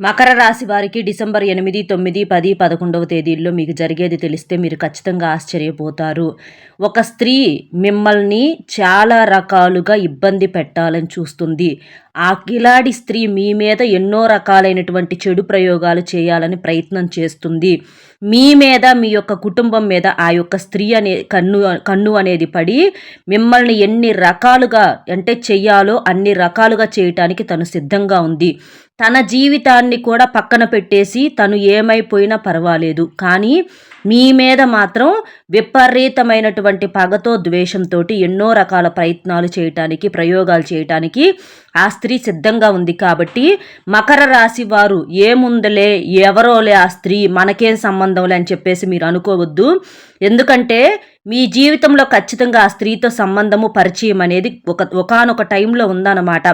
మకర రాశి వారికి డిసెంబర్ ఎనిమిది తొమ్మిది పది పదకొండవ తేదీల్లో మీకు జరిగేది తెలిస్తే మీరు ఖచ్చితంగా ఆశ్చర్యపోతారు. ఒక స్త్రీ మిమ్మల్ని చాలా రకాలుగా ఇబ్బంది పెట్టాలని చూస్తుంది. ఆ కిలాడి స్త్రీ మీ మీద ఎన్నో రకాలైనటువంటి చెడు ప్రయోగాలు చేయాలని ప్రయత్నం చేస్తుంది. మీ మీద మీ యొక్క కుటుంబం మీద ఆ యొక్క స్త్రీ అనే కన్ను కన్ను అనేది పడి మిమ్మల్ని ఎన్ని రకాలుగా అంటే చెయ్యాలో అన్ని రకాలుగా చేయటానికి తను సిద్ధంగా ఉంది. తన జీవితాన్ని కూడా పక్కన పెట్టేసి తను ఏమైపోయినా పర్వాలేదు. కానీ మీ మీద మాత్రం విపరీతమైనటువంటి పగతో ద్వేషంతో ఎన్నో రకాల ప్రయత్నాలు చేయటానికి ప్రయోగాలు చేయటానికి ఆ స్త్రీ సిద్ధంగా ఉంది. కాబట్టి మకర రాశి వారు ఏముందలే ఎవరోలే ఆ స్త్రీ మనకేం సంబంధంలే అని చెప్పేసి మీరు అనుకోవద్దు. ఎందుకంటే మీ జీవితంలో ఖచ్చితంగా ఆ స్త్రీతో సంబంధము పరిచయం అనేది ఒక ఒకనొక టైంలో ఉందన్నమాట.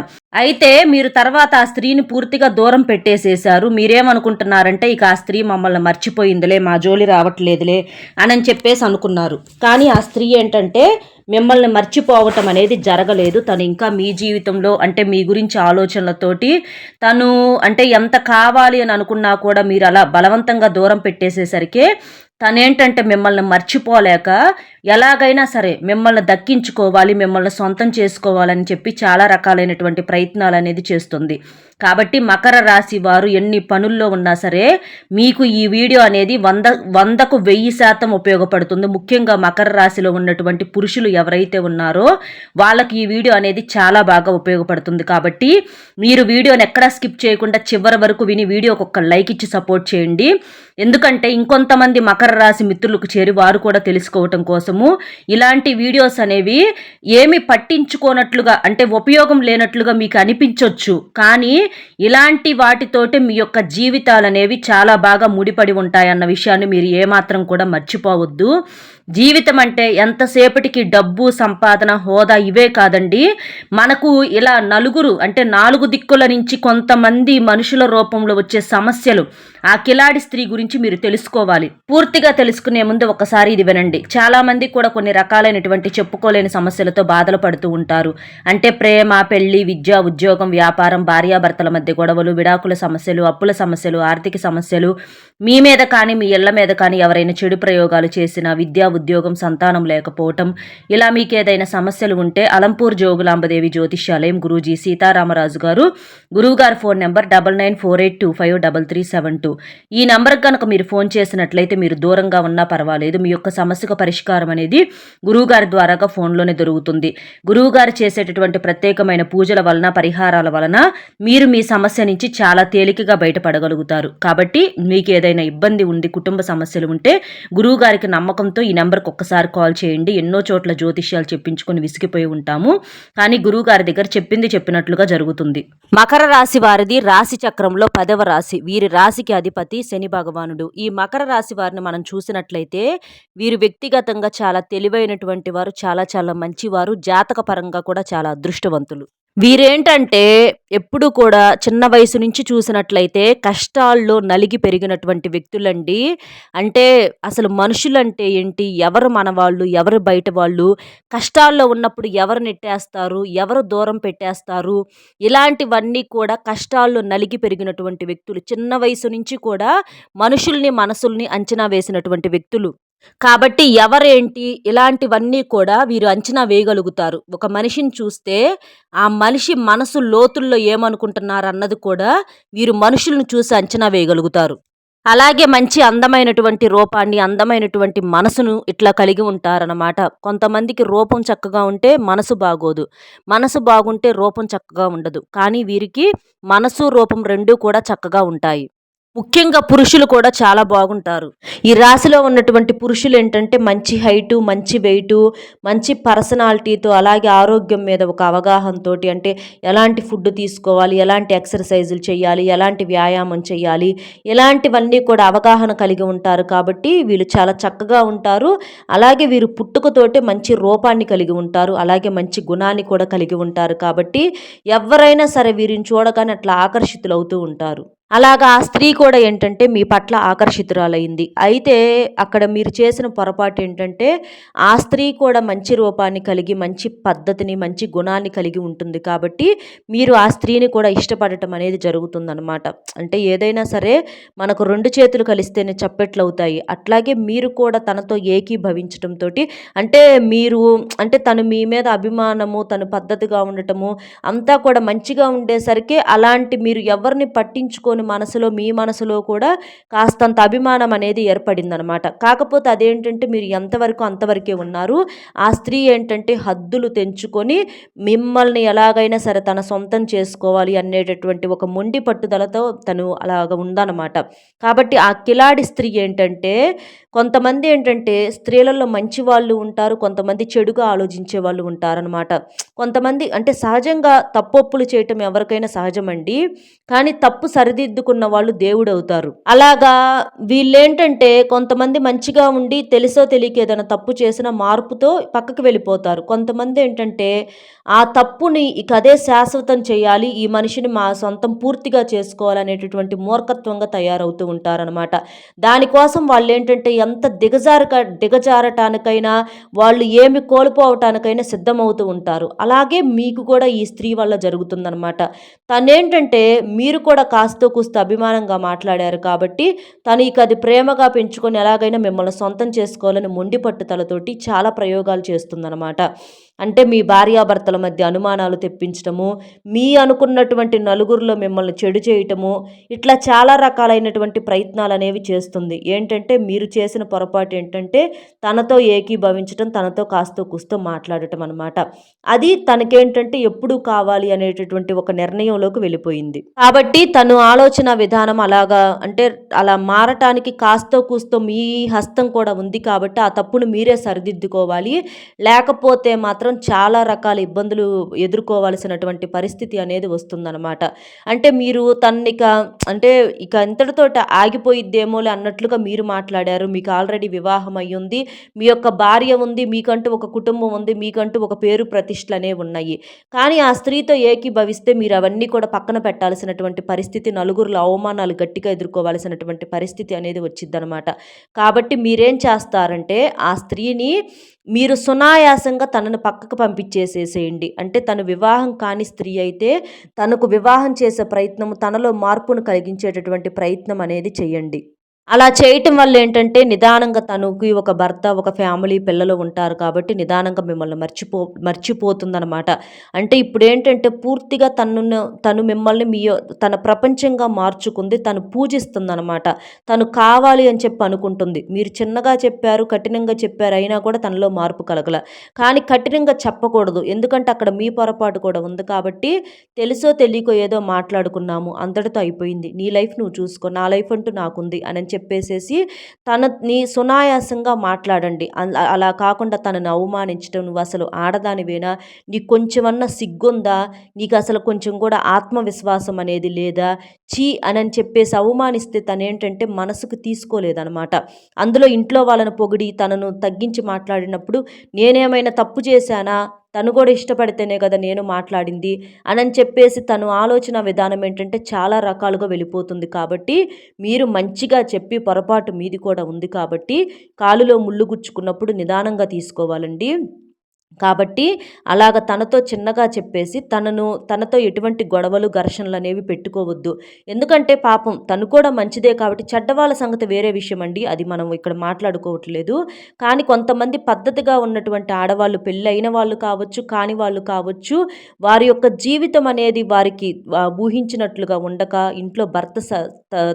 అయితే మీరు తర్వాత ఆ స్త్రీని పూర్తిగా దూరం పెట్టేసేశారు. మీరేమనుకుంటున్నారంటే ఇక ఆ స్త్రీ మమ్మల్ని మర్చిపోయిందిలే మా జోలి రావట్లేదులే అని చెప్పేసి అనుకున్నారు. కానీ ఆ స్త్రీ ఏంటంటే మిమ్మల్ని మర్చిపోవటం అనేది జరగలేదు. తను ఇంకా మీ జీవితంలో అంటే మీ గురించి ఆలోచనలతోటి తను అంటే ఎంత కావాలి అని అనుకున్నా కూడా మీరు అలా బలవంతంగా దూరం పెట్టేసేసరికి తనేంటంటే మిమ్మల్ని మర్చిపోలేక ఎలాగైనా సరే మిమ్మల్ని దక్కించుకోవాలి మిమ్మల్ని సొంతం చేసుకోవాలని చెప్పి చాలా రకాలైనటువంటి ప్రయత్నాలు అనేది చేస్తుంది. కాబట్టి మకర రాశి వారు ఎన్ని పనుల్లో ఉన్నా సరే మీకు ఈ వీడియో అనేది వంద వందకు వెయ్యి శాతం ఉపయోగపడుతుంది. ముఖ్యంగా మకర రాశిలో ఉన్నటువంటి పురుషులు ఎవరైతే ఉన్నారో వాళ్ళకి ఈ వీడియో అనేది చాలా బాగా ఉపయోగపడుతుంది. కాబట్టి మీరు వీడియోని ఎక్కడా స్కిప్ చేయకుండా చివరి వరకు విని వీడియోకి ఒక లైక్ ఇచ్చి సపోర్ట్ చేయండి. ఎందుకంటే ఇంకొంతమంది మకర రాశి మిత్రులకు చేరి వారు కూడా తెలుసుకోవటం కోసం కోసము ఇలాంటి వీడియోస్ అనేవి ఏమి పట్టించుకోనట్లుగా అంటే ఉపయోగం లేనట్లుగా మీకు అనిపించవచ్చు కానీ ఇలాంటి వాటితోటి మీ యొక్క జీవితాలు అనేవి చాలా బాగా ముడిపడి ఉంటాయన్న విషయాన్ని మీరు ఏమాత్రం కూడా మర్చిపోవద్దు. జీవితం అంటే ఎంతసేపటికి డబ్బు సంపాదన హోదా ఇవే కాదండి. మనకు ఇలా నలుగురు అంటే నాలుగు దిక్కుల నుంచి కొంతమంది మనుషుల రూపంలో వచ్చే సమస్యలు ఆ కిలాడి స్త్రీ గురించి మీరు తెలుసుకోవాలి. పూర్తిగా తెలుసుకునే ముందు ఒకసారి ఇది వినండి. చాలా మంది కూడా కొన్ని రకాలైనటువంటి చెప్పుకోలేని సమస్యలతో బాధలు పడుతూ ఉంటారు. అంటే ప్రేమ పెళ్ళి విద్య ఉద్యోగం వ్యాపారం భార్యాభర్తల మధ్య గొడవలు విడాకుల సమస్యలు అప్పుల సమస్యలు ఆర్థిక సమస్యలు మీ మీద కానీ మీ ఇళ్ళ మీద కానీ ఎవరైనా చెడు ప్రయోగాలు చేసిన విద్యా ఉద్యోగం సంతానం లేకపోవటం ఇలా మీకు ఏదైనా సమస్యలు ఉంటే అలంపూర్ జోగులాంబదేవి జ్యోతిష్యాలయం గురూజీ సీతారామరాజు గారు గురువుగారి phone number double nine four eight two five double three seven two. ఈ నెంబర్కి కనుక మీరు ఫోన్ చేసినట్లయితే మీరు దూరంగా ఉన్నా పర్వాలేదు. మీ యొక్క సమస్యకు పరిష్కారం అనేది గురువుగారి ద్వారాగా ఫోన్లోనే దొరుకుతుంది. గురువుగారు చేసేటటువంటి ప్రత్యేకమైన పూజల వలన పరిహారాల వలన మీరు మీ సమస్య నుంచి చాలా తేలికగా బయటపడగలుగుతారు. కాబట్టి మీకు ఏదైనా ఇబ్బంది ఉంది కుటుంబ సమస్యలు ఉంటే గురువుగారికి నమ్మకంతో ఈ నెంబర్కి ఒక్కసారి కాల్ చేయండి. ఎన్నో చోట్ల జ్యోతిష్యాలు చెప్పించుకొని విసిగిపోయి ఉంటాము. కానీ గురువుగారి దగ్గర చెప్పింది చెప్పినట్లుగా జరుగుతుంది. మకర రాశి వారిది రాశి చక్రంలో పదవ రాశి. వీరి రాశికి అధిపతి శని భగవానుడు. ఈ మకర రాశి వారిని మనం చూసినట్లయితే వీరు వ్యక్తిగతంగా చాలా తెలివైనటువంటి వారు చాలా చాలా మంచివారు జాతక పరంగా కూడా చాలా అదృష్టవంతులు. వీరేంటంటే ఎప్పుడు కూడా చిన్న వయసు నుంచి చూసినట్లయితే కష్టాల్లో నలిగి పెరిగినటువంటి వ్యక్తులండి. అంటే అసలు మనుషులంటే ఏంటి? ఎవరు మన వాళ్ళు ఎవరు బయట వాళ్ళు కష్టాల్లో ఉన్నప్పుడు ఎవరు నెట్టేస్తారు? ఎవరు దూరం పెట్టేస్తారు? ఇలాంటివన్నీ కూడా కష్టాల్లో నలిగి పెరిగినటువంటి వ్యక్తులు చిన్న వయసు నుంచి కూడా మనుషుల్ని మనసుల్ని అంచనా వేసినటువంటి వ్యక్తులు. కాబట్టి ఎవరేంటి ఇలాంటివన్నీ కూడా వీరు అంచనా వేయగలుగుతారు. ఒక మనిషిని చూస్తే ఆ మనిషి మనసు లోతుల్లో ఏమనుకుంటున్నారు అన్నది కూడా వీరు మనుషులను చూసి అంచనా వేయగలుగుతారు. అలాగే మంచి అందమైనటువంటి రూపాన్ని అందమైనటువంటి మనసును ఇట్లా కలిగి ఉంటారనమాట కొంతమందికి రూపం చక్కగా ఉంటే మనసు బాగోదు. మనసు బాగుంటే రూపం చక్కగా ఉండదు. కానీ వీరికి మనసు రూపం రెండూ కూడా చక్కగా ఉంటాయి. ముఖ్యంగా పురుషులు కూడా చాలా బాగుంటారు. ఈ రాశిలో ఉన్నటువంటి పురుషులు ఏంటంటే మంచి హైటు మంచి వెయిటు మంచి పర్సనాలిటీతో అలాగే ఆరోగ్యం మీద ఒక అవగాహనతో అంటే ఎలాంటి ఫుడ్ తీసుకోవాలి ఎలాంటి ఎక్సర్సైజులు చేయాలి ఎలాంటి వ్యాయామం చేయాలి ఇలాంటివన్నీ కూడా అవగాహన కలిగి ఉంటారు కాబట్టి వీళ్ళు చాలా చక్కగా ఉంటారు. అలాగే వీరు పుట్టుకతోటే మంచి రూపాన్ని కలిగి ఉంటారు అలాగే మంచి గుణాన్ని కూడా కలిగి ఉంటారు కాబట్టి ఎవరైనా సరే వీరిని చూడగానే అట్లా ఆకర్షితులు అవుతూ ఉంటారు. అలాగా ఆ స్త్రీ కూడా ఏంటంటే మీ పట్ల ఆకర్షితురాలైంది. అయితే అక్కడ మీరు చేసిన పొరపాటు ఏంటంటే ఆ స్త్రీ కూడా మంచి రూపాన్ని కలిగి మంచి పద్ధతిని మంచి గుణాన్ని కలిగి ఉంటుంది కాబట్టి మీరు ఆ స్త్రీని కూడా ఇష్టపడటం అనేది జరుగుతుందనమాట అంటే ఏదైనా సరే మనకు రెండు చేతులు కలిస్తేనే చప్పెట్లు అవుతాయి అట్లాగే మీరు కూడా తనతో ఏకీభవించడంతో అంటే మీరు అంటే తను మీ మీద అభిమానము తను పద్ధతిగా ఉండటము అంతా కూడా మంచిగా ఉండేసరికి అలాంటి మీరు ఎవరిని పట్టించుకొని మనసులో మీ మనసులో కూడా కాస్తంత అభిమానం అనేది ఏర్పడిందనమాట. కాకపోతే అదేంటంటే మీరు ఎంతవరకు అంతవరకే ఉన్నారు. ఆ స్త్రీ ఏంటంటే హద్దులు తెంచుకొని మిమ్మల్ని ఎలాగైనా సరే తన సొంతం చేసుకోవాలి అనేటటువంటి ఒక మొండి పట్టుదలతో తను అలాగ ఉందన్నమాట కాబట్టి ఆ కిలాడి స్త్రీ ఏంటంటే కొంతమంది ఏంటంటే స్త్రీలలో మంచి వాళ్ళు ఉంటారు కొంతమంది చెడుగా ఆలోచించే వాళ్ళు ఉంటారనమాట. కొంతమంది అంటే సహజంగా తప్పొప్పులు చేయటం ఎవరికైనా సహజమండి. కానీ తప్పు సరిది సరిదిద్దుకున్న వాళ్ళు దేవుడు అవుతారు అలాగా వీళ్ళేంటంటే కొంతమంది మంచిగా ఉండి తెలుసో తెలియక ఏదైనా తప్పు చేసిన మార్పుతో పక్కకు వెళ్ళిపోతారు. కొంతమంది ఏంటంటే ఆ తప్పుని ఇక అదే శాశ్వతం చేయాలి ఈ మనిషిని మా సొంతం పూర్తిగా చేసుకోవాలనేటటువంటి మూర్ఖత్వంగా తయారవుతూ ఉంటారనమాట దానికోసం వాళ్ళు ఏంటంటే ఎంత దిగజారక దిగజారటానికైనా వాళ్ళు ఏమి కోల్పోవటానికైనా సిద్ధమవుతూ ఉంటారు. అలాగే మీకు కూడా ఈ స్త్రీ వల్ల జరుగుతుందనమాట తనేంటంటే మీరు కూడా కాస్తో కూస్త అభిమానంగా మాట్లాడారు కాబట్టి తను ఇక అది ప్రేమగా పెంచుకొని ఎలాగైనా మిమ్మల్ని సొంతం చేసుకోవాలని మొండి పట్టుదలతోటి చాలా ప్రయోగాలు చేస్తుందనమాట అంటే మీ భార్యాభర్తల మధ్య అనుమానాలు తెప్పించటము మీ అనుకున్నటువంటి నలుగురిలో మిమ్మల్ని చెడు చేయటము ఇట్లా చాలా రకాలైనటువంటి ప్రయత్నాలు అనేవి చేస్తుంది. ఏంటంటే మీరు చేసిన పొరపాటు ఏంటంటే తనతో ఏకీభవించటం తనతో కాస్తో కూస్తో మాట్లాడటం అనమాట అది తనకేంటంటే ఎప్పుడు కావాలి అనేటటువంటి ఒక నిర్ణయంలోకి వెళ్ళిపోయింది. కాబట్టి తను ఆలోచన విధానం అలాగా అంటే అలా మారటానికి కాస్తో కూస్తో మీ హస్తం కూడా ఉంది కాబట్టి ఆ తప్పును మీరే సరిదిద్దుకోవాలి. లేకపోతే మాత్రం చాలా రకాల ఇబ్బందులు ఎదుర్కోవాల్సినటువంటి పరిస్థితి అనేది వస్తుందన్నమాట. అంటే మీరు తన్నిక అంటే ఇక ఇంతటితో ఆగిపోయిద్దేమోలే అన్నట్లుగా మీరు మాట్లాడారు. మీకు ఆల్రెడీ వివాహం అయ్యింది. మీ యొక్క భార్య ఉంది మీకంటూ ఒక కుటుంబం ఉంది మీకంటూ ఒక పేరు ప్రతిష్టలు అనేవి ఉన్నాయి. కానీ ఆ స్త్రీతో ఏకీభవిస్తే మీరు అవన్నీ కూడా పక్కన పెట్టాల్సినటువంటి పరిస్థితి నలుగురిలో అవమానాలు గట్టిగా ఎదుర్కోవాల్సినటువంటి పరిస్థితి అనేది వచ్చిందనమాట కాబట్టి మీరేం చేస్తారంటే ఆ స్త్రీని మీరు సునాయాసంగా తనను పక్కకు పంపించేసేసేయండి. అంటే తను వివాహం కాని స్త్రీ అయితే తనకు వివాహం చేసే ప్రయత్నం తనలో మార్పును కలిగించేటటువంటి ప్రయత్నం అనేది చేయండి. అలా చేయటం వల్ల ఏంటంటే నిదానంగా తనకి ఒక భర్త ఒక ఫ్యామిలీ పిల్లలు ఉంటారు కాబట్టి నిదానంగా మిమ్మల్ని మర్చిపో మర్చిపోతుందనమాట అంటే ఇప్పుడు ఏంటంటే పూర్తిగా తను తను మిమ్మల్ని మీ తన ప్రపంచంగా మార్చుకుంది తను పూజిస్తుందనమాట తను కావాలి అని చెప్పి అనుకుంటుంది. మీరు చిన్నగా చెప్పారు కఠినంగా చెప్పారు అయినా కూడా తనలో మార్పు కలగల. కానీ కఠినంగా చెప్పకూడదు. ఎందుకంటే అక్కడ మీ పొరపాటు కూడా ఉంది కాబట్టి తెలుసో తెలియకో ఏదో మాట్లాడుకున్నాము. అంతటితో అయిపోయింది. నీ లైఫ్ నువ్వు చూసుకో. నా లైఫ్ అంటూ నాకుంది అని చెప్పేసేసి తనని సునాయాసంగా మాట్లాడండి. అలా కాకుండా తనని అవమానించడం నువ్వు అసలు ఆడదానివేనా? నీకు కొంచెమన్నా సిగ్గుందా? నీకు అసలు కొంచెం కూడా ఆత్మవిశ్వాసం అనేది లేదా? చీ అని చెప్పేసి అవమానిస్తే తను ఏంటంటే మనసుకు తీసుకోలేదనమాట. అందులో ఇంట్లో వాళ్ళని పొగిడి తనను తగ్గించి మాట్లాడినప్పుడు నేనేమైనా తప్పు చేశానా? తను కూడా ఇష్టపడితేనే కదా నేను మాట్లాడింది అని చెప్పేసి తను ఆలోచన విధానం ఏంటంటే చాలా రకాలుగా వెళ్ళిపోతుంది కాబట్టి మీరు మంచిగా చెప్పి పొరపాటు మీది కూడా ఉంది కాబట్టి కాలులో ముళ్ళు గుచ్చుకున్నప్పుడు నిదానంగా తీసుకోవాలండి. కాబట్టి అలాగ తనతో చిన్నగా చెప్పేసి తనను తనతో ఎటువంటి గొడవలు ఘర్షణలు అనేవి పెట్టుకోవద్దు. ఎందుకంటే పాపం తను కూడా మంచిదే కాబట్టి చెడ్డవాళ్ళ సంగతి వేరే విషయం అండి అది మనం ఇక్కడ మాట్లాడుకోవట్లేదు. కానీ కొంతమంది పద్ధతిగా ఉన్నటువంటి ఆడవాళ్ళు పెళ్ళైన వాళ్ళు కావచ్చు కాని వాళ్ళు కావచ్చు వారి యొక్క జీవితం అనేది వారికి ఊహించినట్లుగా ఉండక ఇంట్లో భర్త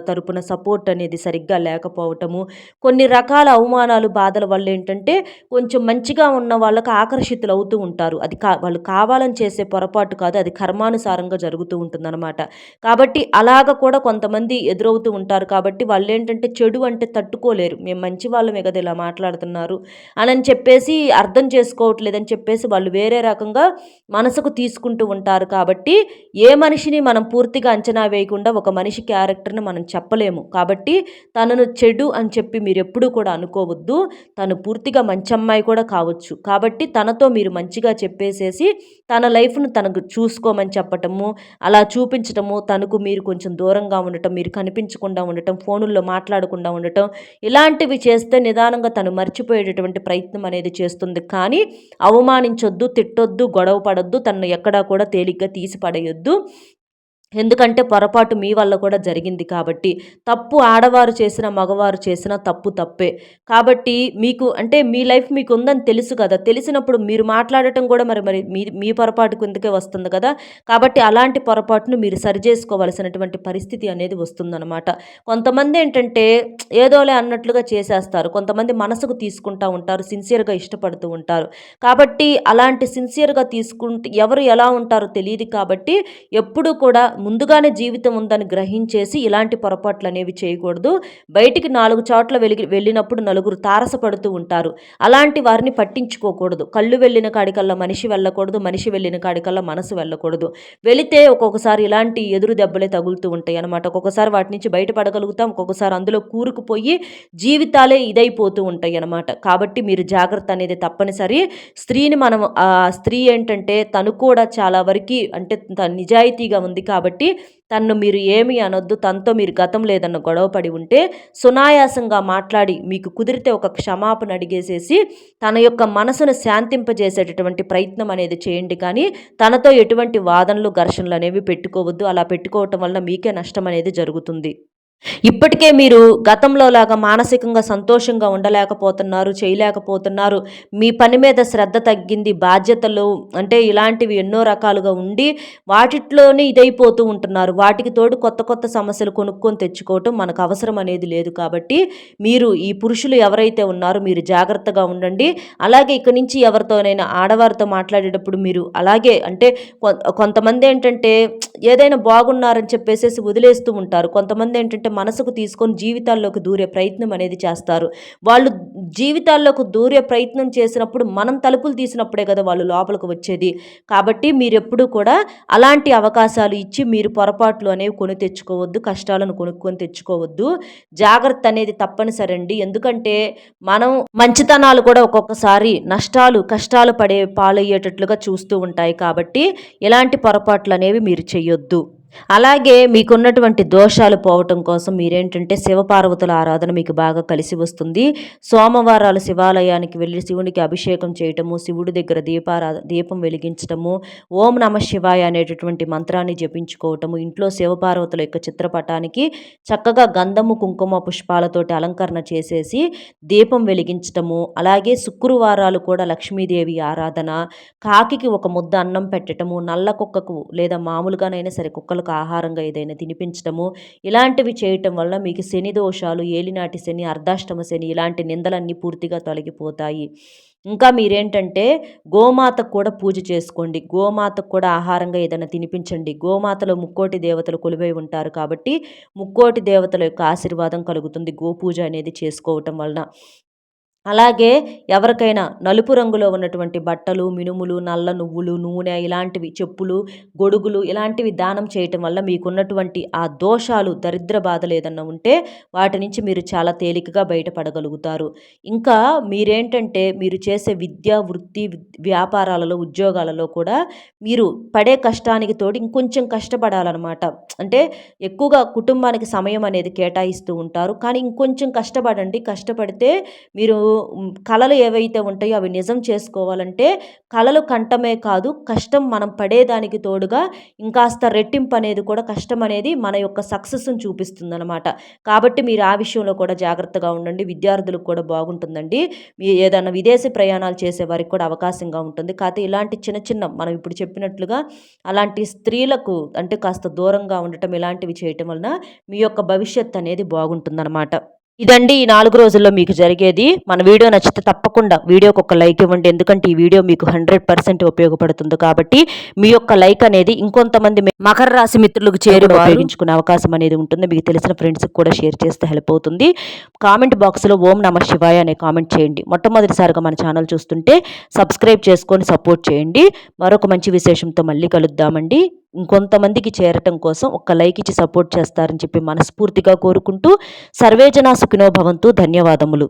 తరపున సపోర్ట్ అనేది సరిగ్గా లేకపోవటము కొన్ని రకాల అవమానాలు బాధల వల్ల ఏంటంటే కొంచెం మంచిగా ఉన్న వాళ్ళకి ఆకర్షణ ఆకర్షితులు అవుతూ ఉంటారు. అది కా వాళ్ళు కావాలని చేసే పొరపాటు కాదు అది కర్మానుసారంగా జరుగుతూ ఉంటుందన్నమాట. కాబట్టి అలాగ కూడా కొంతమంది ఎదురవుతూ ఉంటారు. కాబట్టి వాళ్ళు ఏంటంటే చెడు అంటే తట్టుకోలేరు. మేము మంచి వాళ్ళమే కదా ఇలా మాట్లాడుతున్నారు అని చెప్పేసి అర్థం చేసుకోవట్లేదని చెప్పేసి వాళ్ళు వేరే రకంగా మనసుకు తీసుకుంటూ ఉంటారు. కాబట్టి ఏ మనిషిని మనం పూర్తిగా అంచనా వేయకుండా ఒక మనిషి క్యారెక్టర్ని మనం చెప్పలేము. కాబట్టి తనను చెడు అని చెప్పి మీరు ఎప్పుడూ కూడా అనుకోవద్దు. తను పూర్తిగా మంచి అమ్మాయి కూడా కావచ్చు. కాబట్టి తన తనతో మీరు మంచిగా చెప్పేసేసి తన లైఫ్ను తనకు చూసుకోమని చెప్పటము అలా చూపించటము తనకు మీరు కొంచెం దూరంగా ఉండటం మీరు కనిపించకుండా ఉండటం ఫోనుల్లో మాట్లాడకుండా ఉండటం ఇలాంటివి చేస్తే నిదానంగా తను మర్చిపోయేటటువంటి ప్రయత్నం అనేది చేస్తుంది. కానీ అవమానించొద్దు తిట్టొద్దు గొడవ పడొద్దు తనను ఎక్కడా కూడా తేలిగ్గా తీసి పడేయొద్దు ఎందుకంటే పొరపాటు మీ వల్ల కూడా జరిగింది కాబట్టి తప్పు ఆడవారు చేసిన మగవారు చేసిన తప్పు తప్పే. కాబట్టి మీకు అంటే మీ లైఫ్ మీకు ఉందని తెలుసు కదా. తెలిసినప్పుడు మీరు మాట్లాడటం కూడా మరి మరి మీ మీ పొరపాటు కిందకే వస్తుంది కదా? కాబట్టి అలాంటి పొరపాటును మీరు సరిచేసుకోవాల్సినటువంటి పరిస్థితి అనేది వస్తుందన్నమాట. కొంతమంది ఏంటంటే ఏదోలే అన్నట్లుగా చేసేస్తారు. కొంతమంది మనసుకు తీసుకుంటూ ఉంటారు సిన్సియర్గా ఇష్టపడుతూ ఉంటారు. కాబట్టి అలాంటి సిన్సియర్గా తీసుకుంటే ఎవరు ఎలా ఉంటారో తెలియదు కాబట్టి ఎప్పుడు కూడా ముందుగానే జీవితం ఉందని గ్రహించేసి ఇలాంటి పొరపాట్లు అనేవి చేయకూడదు. బయటికి నాలుగు చోట్ల వెలిగి వెళ్ళినప్పుడు నలుగురు తారసపడుతూ ఉంటారు. అలాంటి వారిని పట్టించుకోకూడదు. కళ్ళు వెళ్ళిన కాడికల్లా మనిషి వెళ్ళకూడదు. మనిషి వెళ్ళిన కాడికల్లా మనసు వెళ్ళకూడదు. వెళితే ఒక్కొక్కసారి ఇలాంటి ఎదురు దెబ్బలే తగులుతూ ఉంటాయి అనమాట ఒక్కొక్కసారి వాటి నుంచి బయటపడగలుగుతాం. ఒక్కొక్కసారి అందులో కూరుకుపోయి జీవితాలే ఇదైపోతూ ఉంటాయి అనమాట కాబట్టి మీరు జాగ్రత్త అనేది తప్పనిసరి. స్త్రీని మనం స్త్రీ ఏంటంటే తను కూడా చాలా వరకు అంటే నిజాయితీగా ఉంది కాబట్టి కాబట్టి తన్ను మీరు ఏమి అనొద్దు తనతో మీరు గతం లేదన్న గొడవపడి ఉంటే సునాయాసంగా మాట్లాడి మీకు కుదిరితే ఒక క్షమాపణ అడిగేసేసి తన యొక్క మనసును శాంతింపజేసేటటువంటి ప్రయత్నం అనేది చేయండి. కానీ తనతో ఎటువంటి వాదనలు ఘర్షణలు అనేవి పెట్టుకోవద్దు. అలా పెట్టుకోవటం వల్ల మీకే నష్టం అనేది జరుగుతుంది. ఇప్పటికే మీరు గతంలో లాగా మానసికంగా సంతోషంగా ఉండలేకపోతున్నారు చేయలేకపోతున్నారు. మీ పని మీద శ్రద్ధ తగ్గింది బాధ్యతలు అంటే ఇలాంటివి ఎన్నో రకాలుగా ఉండి వాటిట్లోనే ఇదైపోతూ ఉంటున్నారు. వాటికి తోడు కొత్త కొత్త సమస్యలు కొనుక్కొని తెచ్చుకోవటం మనకు అవసరం అనేది లేదు కాబట్టి మీరు ఈ పురుషులు ఎవరైతే ఉన్నారో మీరు జాగ్రత్తగా ఉండండి. అలాగే ఇక్కడి నుంచి ఎవరితోనైనా ఆడవారితో మాట్లాడేటప్పుడు మీరు అలాగే అంటే కొంతమంది ఏంటంటే ఏదైనా బాగున్నారని చెప్పేసేసి వదిలేస్తూ ఉంటారు. కొంతమంది ఏంటంటే అంటే మనసుకు తీసుకొని జీవితాల్లోకి దూరే ప్రయత్నం అనేది చేస్తారు. వాళ్ళు జీవితాల్లోకి దూరే ప్రయత్నం చేసినప్పుడు మనం తలుపులు తీసినప్పుడే కదా వాళ్ళు లోపలికి వచ్చేది. కాబట్టి మీరు ఎప్పుడూ కూడా అలాంటి అవకాశాలు ఇచ్చి మీరు పొరపాట్లు అనేవి కొని తెచ్చుకోవద్దు కష్టాలను కొనుక్కొని తెచ్చుకోవద్దు. జాగ్రత్త అనేది తప్పనిసరి అండి ఎందుకంటే మనం మంచితనాలు కూడా ఒక్కొక్కసారి నష్టాలు కష్టాలు పడే పాలయ్యేటట్లుగా చూస్తూ ఉంటాయి కాబట్టి ఎలాంటి పొరపాట్లు అనేవి మీరు చేయొద్దు. అలాగే మీకున్నటువంటి దోషాలు పోవటం కోసం మీరేంటంటే శివపార్వతుల ఆరాధన మీకు బాగా కలిసి వస్తుంది. సోమవారాలు శివాలయానికి వెళ్ళి శివునికి అభిషేకం చేయటము శివుడి దగ్గర దీపారా దీపం వెలిగించటము ఓం నమ శివాయ అనేటటువంటి మంత్రాన్ని జపించుకోవటము ఇంట్లో శివపార్వతుల యొక్క చిత్రపటానికి చక్కగా గంధము కుంకుమ పుష్పాలతోటి అలంకరణ చేసేసి దీపం వెలిగించటము అలాగే శుక్రవారాలు కూడా లక్ష్మీదేవి ఆరాధన కాకికి ఒక ముద్ద అన్నం పెట్టటము నల్ల కుక్కకు లేదా మామూలుగానైనా సరే కుక్కలకు పిల్లలకు ఆహారంగా ఏదైనా తినిపించడము ఇలాంటివి చేయటం వల్ల మీకు శని దోషాలు ఏలినాటి శని అర్ధాష్టమ శని ఇలాంటి నిందలన్నీ పూర్తిగా తొలగిపోతాయి. ఇంకా మీరేంటంటే గోమాతకు కూడా పూజ చేసుకోండి. గోమాతకు కూడా ఆహారంగా ఏదైనా తినిపించండి. గోమాతలో ముక్కోటి దేవతలు కొలువై ఉంటారు కాబట్టి ముక్కోటి దేవతల యొక్క ఆశీర్వాదం కలుగుతుంది గోపూజ అనేది చేసుకోవటం వలన. అలాగే ఎవరికైనా నలుపు రంగులో ఉన్నటువంటి బట్టలు మినుములు నల్ల నువ్వులు నూనె ఇలాంటివి చెప్పులు గొడుగులు ఇలాంటివి దానం చేయటం వల్ల మీకున్నటువంటి ఆ దోషాలు దరిద్ర బాధలు ఏదన్నా ఉంటే వాటి నుంచి మీరు చాలా తేలికగా బయటపడగలుగుతారు. ఇంకా మీరేంటంటే మీరు చేసే విద్య వృత్తి వ్యాపారాలలో ఉద్యోగాలలో కూడా మీరు పడే కష్టానికి తోడు ఇంకొంచెం కష్టపడాలన్నమాట. అంటే ఎక్కువగా కుటుంబానికి సమయం అనేది కేటాయిస్తూ ఉంటారు. కానీ ఇంకొంచెం కష్టపడండి కష్టపడితే మీరు కళలు ఏవైతే ఉంటాయో అవి నిజం చేసుకోవాలంటే కళలు కంటమే కాదు కష్టం మనం పడేదానికి తోడుగా ఇంకాస్త రెట్టింపు అనేది కూడా కష్టం అనేది మన యొక్క సక్సెస్ని చూపిస్తుందన్నమాట. కాబట్టి మీరు ఆ విషయంలో కూడా జాగ్రత్తగా ఉండండి విద్యార్థులకు కూడా బాగుంటుందండి. మీ ఏదైనా విదేశీ ప్రయాణాలు చేసే వారికి కూడా అవకాశంగా ఉంటుంది. కాకపోతే ఇలాంటి చిన్న చిన్న మనం ఇప్పుడు చెప్పినట్లుగా అలాంటి స్త్రీలకు అంటే కాస్త దూరంగా ఉండటం ఇలాంటివి చేయటం వలన మీ యొక్క భవిష్యత్ అనేది బాగుంటుందన్నమాట. ఇదండి ఈ నాలుగు రోజుల్లో మీకు జరిగేది. మన వీడియో నచ్చితే తప్పకుండా వీడియోకి ఒక లైక్ ఇవ్వండి. ఎందుకంటే ఈ వీడియో మీకు హండ్రెడ్ పర్సెంట్ ఉపయోగపడుతుంది కాబట్టి మీ యొక్క లైక్ అనేది ఇంకొంతమంది మకర రాశి మిత్రులకు చేరి ఉపయోగించుకునే అవకాశం అనేది ఉంటుంది. మీకు తెలిసిన ఫ్రెండ్స్కి కూడా షేర్ చేస్తే హెల్ప్ అవుతుంది. కామెంట్ బాక్స్లో ఓం నమ శివాయ అనే కామెంట్ చేయండి. మొట్టమొదటిసారిగా మన ఛానల్ చూస్తుంటే సబ్స్క్రైబ్ చేసుకొని సపోర్ట్ చేయండి. మరొక మంచి విశేషంతో మళ్ళీ కలుద్దామండి. ఇంకొంతమందికి చేరటం కోసం ఒక్క లైక్ ఇచ్చి సపోర్ట్ చేస్తారని చెప్పి మనస్ఫూర్తిగా కోరుకుంటూ సర్వేజన సుఖినో భవంతు. ధన్యవాదములు.